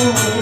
you.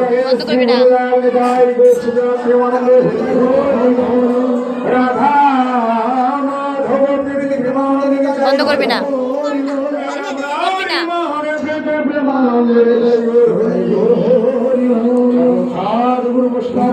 বন্ধ করবি না। বন্ধ করবি না। করবি না। সাধুগুরু পুষ্পার